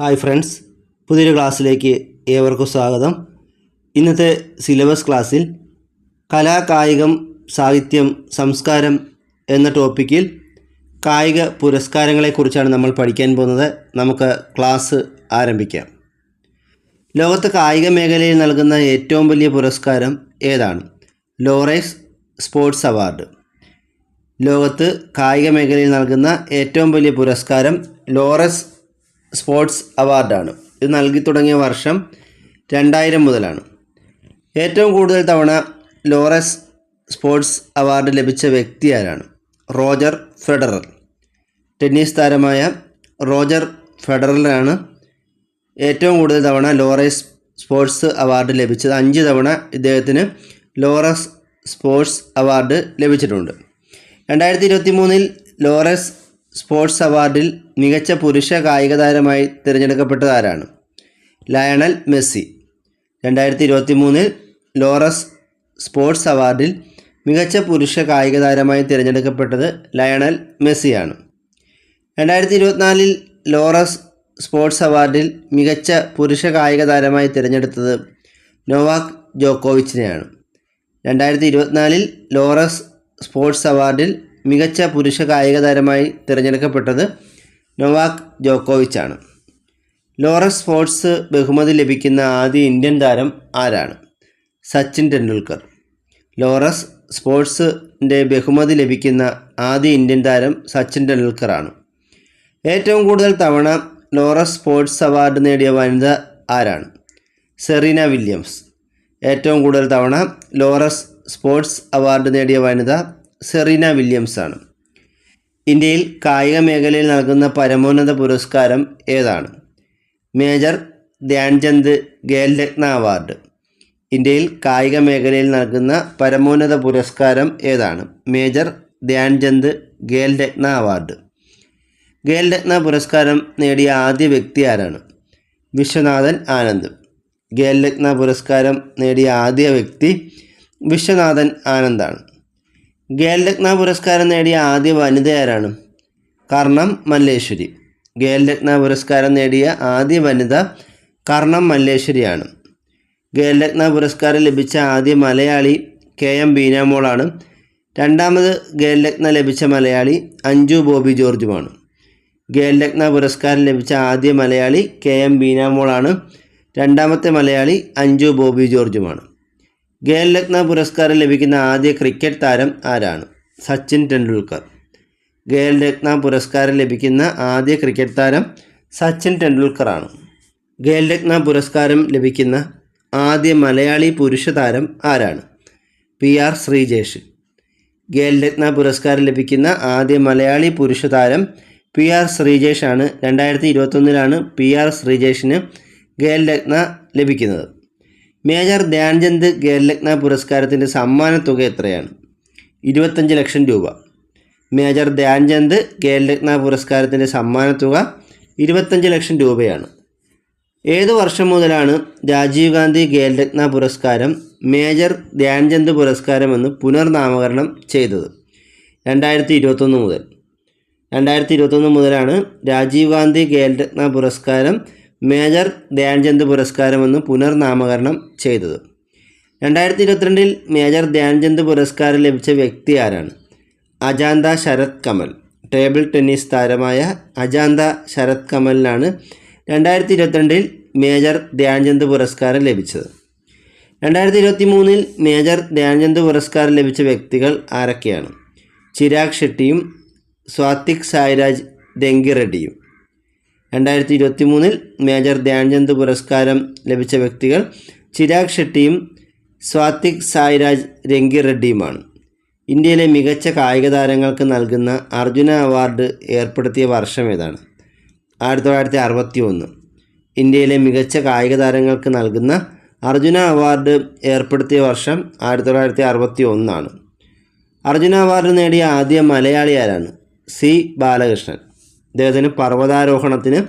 Hi friends പുതിയൊരു ക്ലാസ്സിലേക്ക് ഏവർക്കും സ്വാഗതം. ഇന്നത്തെ സിലബസ് ക്ലാസ്സിൽ കലാ കായികം സാഹിത്യം സംസ്കാരം എന്ന ടോപ്പിക്കിൽ കായിക പുരസ്കാരങ്ങളെക്കുറിച്ചാണ് നമ്മൾ പഠിക്കാൻ പോകുന്നത്. നമുക്ക് ക്ലാസ് ആരംഭിക്കാം. ലോകത്ത് കായിക മേഖലയിൽ നൽകുന്ന ഏറ്റവും വലിയ പുരസ്കാരം ഏതാണ്? Laureus sports award. ലോകത്ത് കായിക മേഖലയിൽ നൽകുന്ന ഏറ്റവും വലിയ പുരസ്കാരം ലോറസ് സ്പോർട്സ് അവാർഡാണ്. ഇത് നൽകി തുടങ്ങിയ വർഷം രണ്ടായിരം മുതലാണ്. ഏറ്റവും കൂടുതൽ തവണ ലോറസ് സ്പോർട്സ് അവാർഡ് ലഭിച്ച വ്യക്തി ആരാണ്? Roger Federer. ടെന്നീസ് താരമായ റോജർ ഫെഡററിനാണ് ഏറ്റവും കൂടുതൽ തവണ ലോറസ് സ്പോർട്സ് അവാർഡ് ലഭിച്ചത്. അഞ്ച് തവണ ഇദ്ദേഹത്തിന് ലോറസ് സ്പോർട്സ് അവാർഡ് ലഭിച്ചിട്ടുണ്ട്. രണ്ടായിരത്തി ഇരുപത്തി മൂന്നിൽ ലോറസ് സ്പോർട്സ് അവാർഡിൽ മികച്ച പുരുഷ കായിക താരമായി തിരഞ്ഞെടുക്കപ്പെട്ടത് ആരാണ് ലയണൽ മെസ്സി. രണ്ടായിരത്തി ഇരുപത്തി മൂന്നിൽ ലോറസ് സ്പോർട്സ് അവാർഡിൽ മികച്ച പുരുഷ കായിക താരമായി തിരഞ്ഞെടുക്കപ്പെട്ടത് ലയണൽ മെസ്സിയാണ്. രണ്ടായിരത്തി ഇരുപത്തിനാലിൽ ലോറസ് സ്പോർട്സ് അവാർഡിൽ മികച്ച പുരുഷ കായിക താരമായി തിരഞ്ഞെടുത്തത് നോവാക് ജോക്കോവിച്ചിനെയാണ്. രണ്ടായിരത്തി ഇരുപത്തിനാലിൽ ലോറസ് സ്പോർട്സ് അവാർഡിൽ മികച്ച പുരുഷ കായിക താരമായി തിരഞ്ഞെടുക്കപ്പെട്ടത് നൊവാക് ജോക്കോവിച്ചാണ്. ലോറസ് സ്പോർട്സ് ബഹുമതി ലഭിക്കുന്ന ആദ്യ ഇന്ത്യൻ താരം ആരാണ്? സച്ചിൻ ടെണ്ടുൽക്കർ. ലോറസ് സ്പോർട്സിന്റെ ബഹുമതി ലഭിക്കുന്ന ആദ്യ ഇന്ത്യൻ താരം സച്ചിൻ ടെണ്ടുൽക്കറാണ്. ഏറ്റവും കൂടുതൽ തവണ ലോറസ് സ്പോർട്സ് അവാർഡ് നേടിയ വനിത ആരാണ്? Serena Williams. ഏറ്റവും കൂടുതൽ തവണ ലോറസ് സ്പോർട്സ് അവാർഡ് നേടിയ വനിത സെറീന വില്യംസ് ആണ് ഇന്ത്യയിൽ കായിക മേഖലയിൽ നൽകുന്ന പരമോന്നത പുരസ്കാരം ഏതാണ്? Major Dhyan Chand Khel Ratna award. ഇന്ത്യയിൽ കായിക മേഖലയിൽ നൽകുന്ന പരമോന്നത പുരസ്കാരം ഏതാണ്? Major Dhyan Chand Khel Ratna award. Khel Ratna പുരസ്കാരം നേടിയ ആദ്യ വ്യക്തി ആരാണ്? വിശ്വനാഥൻ ആനന്ദ്. ഖേൽരത്ന പുരസ്കാരം നേടിയ ആദ്യ വ്യക്തി വിശ്വനാഥൻ ആനന്ദാണ് ഖേൽരത്ന പുരസ്കാരം നേടിയ ആദ്യ വനിത ആരാണ് കർണം മല്ലേശ്വരി. ഖേൽരത്ന പുരസ്കാരം നേടിയ ആദ്യ വനിത കർണം മല്ലേശ്വരിയാണ്. ഖേൽരത്ന പുരസ്കാരം ലഭിച്ച ആദ്യ മലയാളി കെ എം ബീനാമോളാണ്. രണ്ടാമത് ഖേൽരത്ന ലഭിച്ച മലയാളി അഞ്ജു ബോബി ജോർജുമാണ്. ഖേൽരത്ന പുരസ്കാരം ലഭിച്ച ആദ്യ മലയാളി കെ എം ബീനാമോളാണ്. രണ്ടാമത്തെ മലയാളി അഞ്ജു ബോബി ജോർജുമാണ്. ഖേൽരത്ന പുരസ്കാരം ലഭിക്കുന്ന ആദ്യ ക്രിക്കറ്റ് താരം ആരാണ്? സച്ചിൻ ടെണ്ടുൽക്കർ. ഖേൽരത്ന പുരസ്കാരം ലഭിക്കുന്ന ആദ്യ ക്രിക്കറ്റ് താരം സച്ചിൻ ടെണ്ടുൽക്കറാണ്. ഖേൽരത്ന പുരസ്കാരം ലഭിക്കുന്ന ആദ്യ മലയാളി പുരുഷ താരം ആരാണ്? P R Sreejesh. ഖേൽരത്ന പുരസ്കാരം ലഭിക്കുന്ന ആദ്യ മലയാളി പുരുഷ താരം പി ആർ ശ്രീജേഷാണ്. രണ്ടായിരത്തി ഇരുപത്തൊന്നിലാണ് പി ആർ ശ്രീജേഷിന് ഖേൽരത്ന ലഭിക്കുന്നത്. മേജർ ധ്യാൻചന്ദ് ഖേൽരത്ന പുരസ്കാരത്തിന്റെ സമ്മാനത്തുക എത്രയാണ്? ഇരുപത്തഞ്ച് ലക്ഷം രൂപ. മേജർ ധ്യാൻചന്ദ് ഖേൽരത്ന പുരസ്കാരത്തിന്റെ സമ്മാനത്തുക ഇരുപത്തഞ്ച് ലക്ഷം രൂപയാണ്. ഏത് വർഷം മുതലാണ് രാജീവ് ഗാന്ധി ഖേൽരത്ന പുരസ്കാരം മേജർ ധ്യാൻചന്ദ് പുരസ്കാരം എന്ന് പുനർനാമകരണം ചെയ്തത്? രണ്ടായിരത്തി ഇരുപത്തൊന്ന് മുതൽ. രണ്ടായിരത്തി ഇരുപത്തൊന്ന് മുതലാണ് രാജീവ് ഗാന്ധി ഖേൽരത്ന പുരസ്കാരം മേജർ ധ്യാൻചന്ദ് പുരസ്കാരം എന്ന് പുനർനാമകരണം ചെയ്തത്. രണ്ടായിരത്തി ഇരുപത്തിരണ്ടിൽ മേജർ ധ്യാൻചന്ദ് പുരസ്കാരം ലഭിച്ച വ്യക്തി ആരാണ്? അജാന്ത ശരത് കമൽ. ടേബിൾ ടെന്നീസ് താരമായ അജാന്ത ശരത് കമലിനാണ് രണ്ടായിരത്തി ഇരുപത്തിരണ്ടിൽ മേജർ ധ്യാൻചന്ദ് പുരസ്കാരം ലഭിച്ചത്. രണ്ടായിരത്തി ഇരുപത്തി മൂന്നിൽ മേജർ ധ്യാൻചന്ദ് പുരസ്കാരം ലഭിച്ച വ്യക്തികൾ ആരൊക്കെയാണ്? ചിരാഗ് ഷെട്ടിയും സ്വാത്തിക് സായിരാജ് രംഗി റെഡ്ഡിയും രണ്ടായിരത്തി ഇരുപത്തി മൂന്നിൽ മേജർ ധ്യാൻചന്ദ് പുരസ്കാരം ലഭിച്ച വ്യക്തികൾ ചിരാഗ് ഷെട്ടിയും സ്വാത്തിക് സായിരാജ് രംഗി റെഡ്ഡിയുമാണ് ഇന്ത്യയിലെ മികച്ച കായിക താരങ്ങൾക്ക് നൽകുന്ന അർജുന അവാർഡ് ഏർപ്പെടുത്തിയ വർഷം ഏതാണ്? ആയിരത്തി തൊള്ളായിരത്തി അറുപത്തി ഒന്ന് ഇന്ത്യയിലെ മികച്ച കായിക താരങ്ങൾക്ക് നൽകുന്ന അർജുന അവാർഡ് ഏർപ്പെടുത്തിയ വർഷം ആയിരത്തി തൊള്ളായിരത്തി അറുപത്തി ഒന്നാണ് അർജുന അവാർഡ് നേടിയ ആദ്യ മലയാളി ആരാണ്? സി. ബാലകൃഷ്ണൻ. അദ്ദേഹത്തിന് പർവതാരോഹണത്തിന്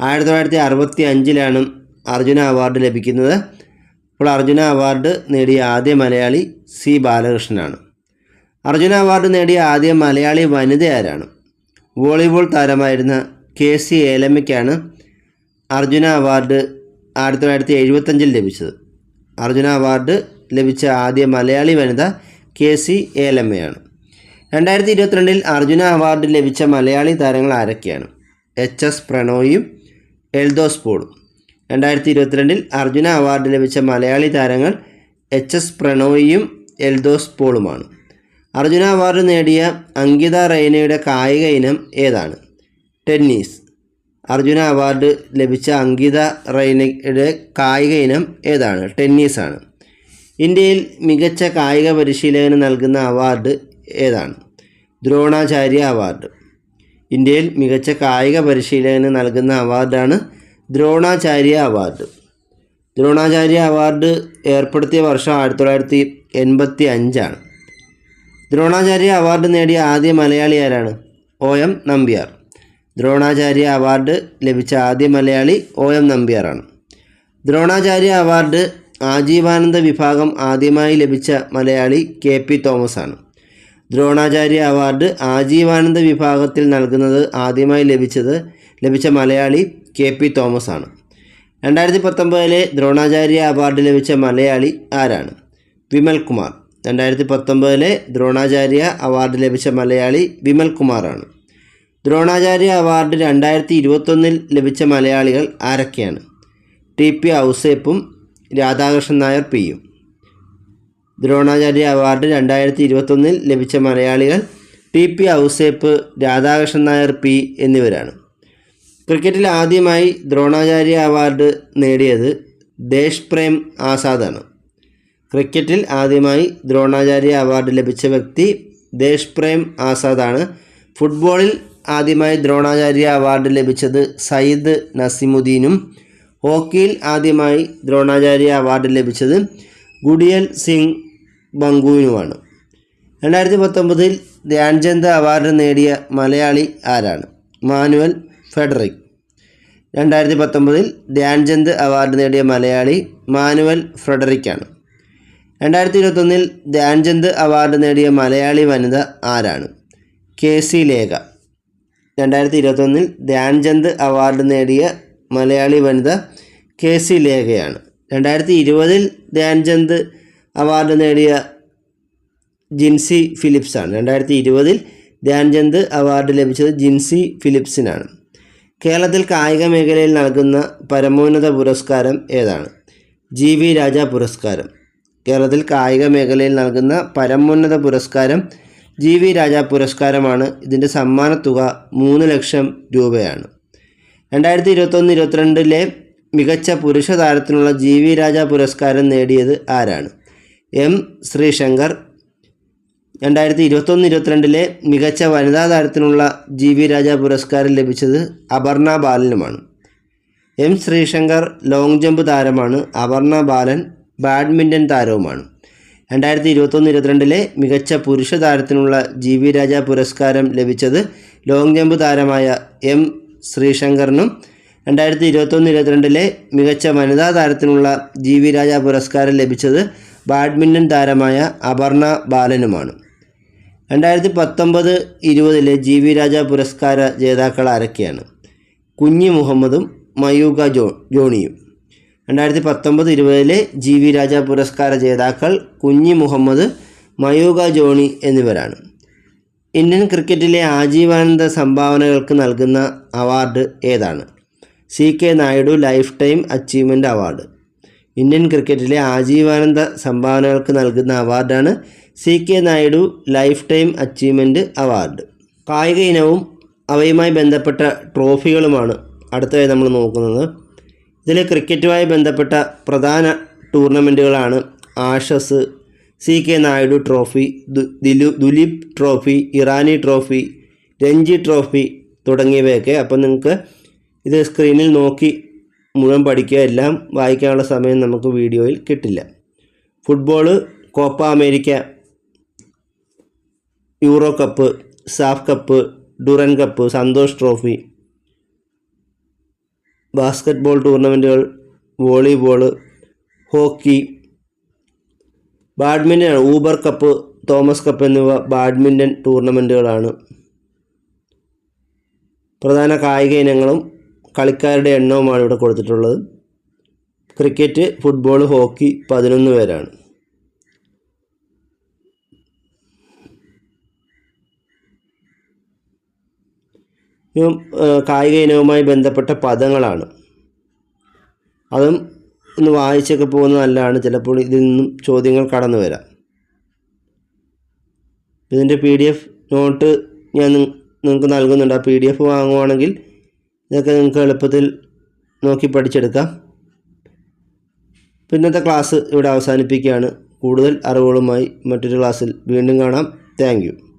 ആയിരത്തി തൊള്ളായിരത്തി അറുപത്തി അഞ്ചിലാണ് അർജുന അവാർഡ് ലഭിക്കുന്നത്. അപ്പോൾ അർജുന അവാർഡ് നേടിയ ആദ്യ മലയാളി സി ബാലകൃഷ്ണനാണ്. അർജുന അവാർഡ് നേടിയ ആദ്യ മലയാളി വനിത ആരാണ്? വോളിബോൾ താരമായിരുന്ന കെ സി ഏലമ്മയ്ക്കാണ് അർജുന അവാർഡ് ആയിരത്തി തൊള്ളായിരത്തി എഴുപത്തഞ്ചിൽ ലഭിച്ചത്. അർജുന അവാർഡ് ലഭിച്ച ആദ്യ മലയാളി വനിത കെ സി ഏലമ്മയാണ്. രണ്ടായിരത്തി ഇരുപത്തിരണ്ടിൽ അർജുന അവാർഡ് ലഭിച്ച മലയാളി താരങ്ങൾ ആരൊക്കെയാണ്? എച്ച് എസ് പ്രണോയും എൽദോസ് പോളും രണ്ടായിരത്തി ഇരുപത്തിരണ്ടിൽ അർജുന അവാർഡ് ലഭിച്ച മലയാളി താരങ്ങൾ എച്ച് എസ് പ്രണോയിയും എൽദോസ് പോളുമാണ് അർജുന അവാർഡ് നേടിയ അങ്കിത റെയ്നയുടെ കായിക ഇനം ഏതാണ്? ടെന്നീസ്. അർജുന അവാർഡ് ലഭിച്ച അങ്കിത റെയ്നയുടെ കായിക ഇനം ഏതാണ്? ടെന്നീസാണ്. ഇന്ത്യയിൽ മികച്ച കായിക പരിശീലകന് നൽകുന്ന അവാർഡ് ഏതാണ്? ദ്രോണാചാര്യ അവാർഡ്. ഇന്ത്യയിൽ മികച്ച കായിക പരിശീലകന് നൽകുന്ന അവാർഡാണ് ദ്രോണാചാര്യ അവാർഡ്. ദ്രോണാചാര്യ അവാർഡ് ഏർപ്പെടുത്തിയ വർഷം ആയിരത്തി തൊള്ളായിരത്തി എൺപത്തി അഞ്ചാണ് ദ്രോണാചാര്യ അവാർഡ് നേടിയ ആദ്യ മലയാളി ആരാണ്? O M Nambiar. Dronacharya award ലഭിച്ച ആദ്യ മലയാളി ഒ എം നമ്പ്യാറാണ്. ദ്രോണാചാര്യ അവാർഡ് ആജീവാനന്ദ വിഭാഗം ആദ്യമായി ലഭിച്ച മലയാളി കെ പി തോമസ് ആണ് ദ്രോണാചാര്യ അവാർഡ് ആജീവാനന്ദ വിഭാഗത്തിൽ നൽകുന്നത് ആദ്യമായി ലഭിച്ചത് ലഭിച്ച മലയാളി കെ പി തോമസ് ആണ് രണ്ടായിരത്തി പത്തൊമ്പതിലെ ദ്രോണാചാര്യ അവാർഡ് ലഭിച്ച മലയാളി ആരാണ്? വിമൽ കുമാർ. രണ്ടായിരത്തി പത്തൊമ്പതിലെ ദ്രോണാചാര്യ അവാർഡ് ലഭിച്ച മലയാളി വിമൽ കുമാറാണ്. ദ്രോണാചാര്യ അവാർഡ് രണ്ടായിരത്തി ഇരുപത്തൊന്നിൽ ലഭിച്ച മലയാളികൾ ആരൊക്കെയാണ്? ടി പി ഔസേപ്പും രാധാകൃഷ്ണൻ നായർ പിയും ദ്രോണാചാര്യ അവാർഡ് രണ്ടായിരത്തി ഇരുപത്തൊന്നിൽ ലഭിച്ച മലയാളികൾ T P Ouseph Radhakrishnan Nair P എന്നിവരാണ്. ക്രിക്കറ്റിൽ ആദ്യമായി ദ്രോണാചാര്യ അവാർഡ് നേടിയത് ദേശ് പ്രേം ആസാദാണ്. ക്രിക്കറ്റിൽ ആദ്യമായി ദ്രോണാചാര്യ അവാർഡ് ലഭിച്ച വ്യക്തി ദേശ് പ്രേം ആസാദാണ്. ഫുട്ബോളിൽ ആദ്യമായി ദ്രോണാചാര്യ അവാർഡ് ലഭിച്ചത് സയ്യിദ് നസിമുദ്ദീനും. ഹോക്കിയിൽ ആദ്യമായി ദ്രോണാചാര്യ അവാർഡ് ലഭിച്ചത് ഗുഡിയൽ സിംഗ് ബംഗുവിനുമാണ് രണ്ടായിരത്തി പത്തൊമ്പതിൽ ധ്യാൻചന്ദ് അവാർഡ് നേടിയ മലയാളി ആരാണ്? Manuel Frederick. രണ്ടായിരത്തി പത്തൊമ്പതിൽ ധ്യാൻചന്ദ് അവാർഡ് നേടിയ മലയാളി മാനുവൽ ഫ്രെഡറിക്കാണ്. രണ്ടായിരത്തി ഇരുപത്തൊന്നിൽ ധ്യാൻചന്ദ് അവാർഡ് നേടിയ മലയാളി വനിത ആരാണ്? K C Lekha. രണ്ടായിരത്തി ഇരുപത്തൊന്നിൽ ധ്യാൻചന്ദ് അവാർഡ് നേടിയ മലയാളി വനിത കെ സി ലേഖയാണ്. രണ്ടായിരത്തി ഇരുപതിൽ ധ്യാൻചന്ദ് അവാർഡ് നേടിയ ജിൻസി ഫിലിപ്സാണ്. രണ്ടായിരത്തി ഇരുപതിൽ ധ്യാൻചന്ദ് അവാർഡ് ലഭിച്ചത് ജിൻസി ഫിലിപ്സിനാണ്. കേരളത്തിൽ കായിക മേഖലയിൽ നൽകുന്ന പരമോന്നത പുരസ്കാരം ഏതാണ്? ജി വി രാജ പുരസ്കാരം. കേരളത്തിൽ കായിക മേഖലയിൽ നൽകുന്ന പരമോന്നത പുരസ്കാരം ജി വി രാജ പുരസ്കാരമാണ്. ഇതിന്റെ തുക മൂന്ന് ലക്ഷം രൂപയാണ്. രണ്ടായിരത്തി ഇരുപത്തൊന്ന് ഇരുപത്തിരണ്ടിലെ മികച്ച പുരുഷ താരത്തിനുള്ള ജി വി രാജ പുരസ്കാരം നേടിയത് ആരാണ്? എം ശ്രീശങ്കർ. രണ്ടായിരത്തി ഇരുപത്തൊന്ന് ഇരുപത്തിരണ്ടിലെ മികച്ച വനിതാ താരത്തിനുള്ള ജി വി രാജ പുരസ്കാരം ലഭിച്ചത് അപർണ ബാലനുമാണ്. എം ശ്രീശങ്കർ ലോങ് ജമ്പ് താരമാണ്. അപർണ ബാലൻ ബാഡ്മിന്റൺ താരവുമാണ്. രണ്ടായിരത്തി ഇരുപത്തൊന്ന് ഇരുപത്തിരണ്ടിലെ മികച്ച പുരുഷ താരത്തിനുള്ള ജി വി രാജ പുരസ്കാരം ലഭിച്ചത് ലോങ് ജമ്പ് താരമായ എം ശ്രീശങ്കറിനും രണ്ടായിരത്തി ഇരുപത്തൊന്ന് ഇരുപത്തിരണ്ടിലെ മികച്ച വനിതാ താരത്തിനുള്ള ജി വി രാജ പുരസ്കാരം ലഭിച്ചത് ബാഡ്മിന്റൺ താരമായ അപർണ ബാലനുമാണ്. രണ്ടായിരത്തി പത്തൊമ്പത് ഇരുപതിലെ ജി വി രാജ പുരസ്കാര ജേതാക്കൾ ആരൊക്കെയാണ്? കുഞ്ഞി മുഹമ്മദും മയൂക ജോ ജോണിയും. രണ്ടായിരത്തി പത്തൊമ്പത് ഇരുപതിലെ ജി വി രാജ പുരസ്കാര ജേതാക്കൾ കുഞ്ഞി മുഹമ്മദ് മയൂക ജോണി എന്നിവരാണ്. ഇന്ത്യൻ ക്രിക്കറ്റിലെ ആജീവാനന്ദ സംഭാവനകൾക്ക് നൽകുന്ന അവാർഡ് ഏതാണ്? C K Naidu lifetime achievement award. Indian ക്രിക്കറ്റിലെ ആജീവാനന്ദ സംഭാവനകൾക്ക് നൽകുന്ന അവാർഡാണ് C K Naidu lifetime achievement award. കായിക ഇനവും അവയുമായി ബന്ധപ്പെട്ട ട്രോഫികളുമാണ് അടുത്തതായി നമ്മൾ നോക്കുന്നത്. ഇതിൽ ക്രിക്കറ്റുമായി ബന്ധപ്പെട്ട പ്രധാന ടൂർണമെന്റുകളാണ് Ashes C K Naidu trophy Dilu Duleep trophy Irani trophy Ranji trophy തുടങ്ങിയവയൊക്കെ. അപ്പം നിങ്ങൾക്ക് ഇത് സ്ക്രീനിൽ നോക്കി മുഴുവൻ പഠിക്കുക എല്ലാം വായിക്കാനുള്ള സമയം നമുക്ക് വീഡിയോയിൽ കിട്ടില്ല. Football Copa America euro cup SAFF cup Durand cup Santosh trophy basketball ടൂർണമെന്റുകൾ volleyball hockey badminton Uber cup Thomas cup എന്നിവ ബാഡ്മിന്റൺ ടൂർണമെന്റുകളാണ് പ്രധാന കായിക ഇനങ്ങളും കളിക്കാരുടെ എണ്ണവുമാണ് ഇവിടെ കൊടുത്തിട്ടുള്ളത്. ക്രിക്കറ്റ് ഫുട്ബോൾ ഹോക്കി പതിനൊന്ന് പേരാണ്. കായിക ഇനവുമായി ബന്ധപ്പെട്ട പദങ്ങളാണ്. അതും ഒന്ന് വായിച്ചൊക്കെ പോകുന്നത് നല്ലതാണ്. ചിലപ്പോൾ ഇതിൽ നിന്നും ചോദ്യങ്ങൾ കടന്നു വരാം. ഇതിന്റെ പി ഡി എഫ് നോട്ട് ഞാൻ നിങ്ങൾക്ക് നൽകുന്നുണ്ട്. ആ പി ഡി എഫ് വാങ്ങുവാണെങ്കിൽ ഇതൊക്കെ നിങ്ങൾക്ക് എളുപ്പത്തിൽ നോക്കി പഠിച്ചെടുക്കാം. പിന്നത്തെ ക്ലാസ് ഇവിടെ അവസാനിപ്പിക്കുകയാണ്. കൂടുതൽ അറിവുകളുമായി മറ്റൊരു ക്ലാസ്സിൽ വീണ്ടും കാണാം. താങ്ക്